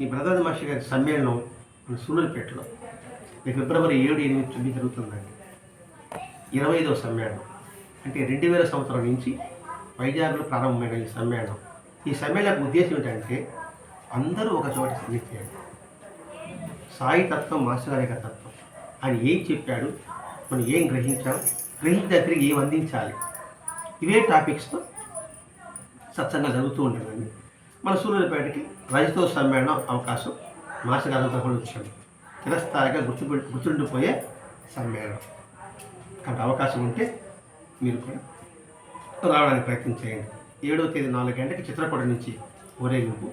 ఈ బ్రదర్ మహర్షి గారి సమ్మేళనం మన సూళ్ళూరుపేటలో ఫిబ్రవరి ఏడు ఎనిమిది తొమ్మిది జరుగుతుందండి. ఇరవై ఐదవ సమ్మేళనం. అంటే రెండు వేల సంవత్సరం నుంచి వైజాగ్లో ప్రారంభమైన ఈ సమ్మేళనం. ఈ సమ్మేళనకు ఉద్దేశం ఏంటంటే అందరూ ఒక చోట చేయాలి. సాయి తత్వం మాస్టర్ గారి యొక్క తత్వం. ఆయన ఏం చెప్పాడు మనం ఏం గ్రహించాం గ్రహించిన దగ్గరికి ఏం అందించాలి. ఇవే టాపిక్స్తో సత్సంగా జరుగుతూ ఉండేదండి. మన సూర్యులపేటకి రైతుతో సమ్మేళనం అవకాశం మాస్టర్ తరఫున వచ్చాడు తిరస్థాయిగా గుర్తు గుర్తుండిపోయే సమ్మేళనం. కాబట్టి అవకాశం ఉంటే మీరు కూడా రావడానికి ప్రయత్నం చేయండి. ఏడవ తేదీ నాలుగు గంటకి చిత్రపూట నుంచి ఊరేగింపు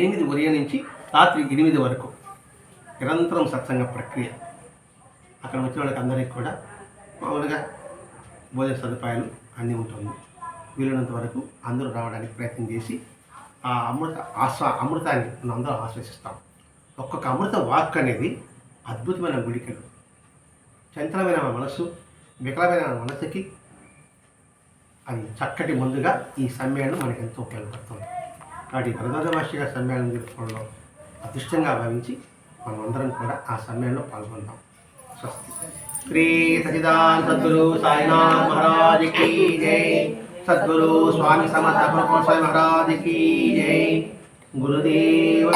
ఎనిమిది ఉదయం నుంచి రాత్రి ఎనిమిది వరకు నిరంతరం సత్సంగ ప్రక్రియ. అక్కడ వచ్చిన వాళ్ళకి అందరికీ కూడా మామూలుగా భోజన సదుపాయాలు అన్నీ ఉంటుంది. వీలైనంత వరకు అందరూ రావడానికి ప్రయత్నం చేసి ఆ అమృత ఆస్వా అమృతాన్ని మనం అందరం ఆశ్వసిస్తాం. ఒక్కొక్క అమృత వాక్ అనేది అద్భుతమైన గుడికలు. చంచలమైన మన మనసు వికలమైన మన మనసుకి అది చక్కటి ముందుగా ఈ సమ్మేళనం మనకి ఎంతో ఉపయోగపడుతుంది. కాబట్టి వరదాద మాస్టర్ గారి సమ్మేళనం జరుపుకోవడంలో అదృష్టంగా భావించి మనం అందరం కూడా ఆ సమ్మేళనంలో పాల్గొందాం. స్వస్తి. శ్రీ సచిదాన్ సద్గురు సాయినాథ్ మహారాజ్ జై. సద్గురు స్వామి సమర్థ మహారాజ్ కీ జై. గురుదేవ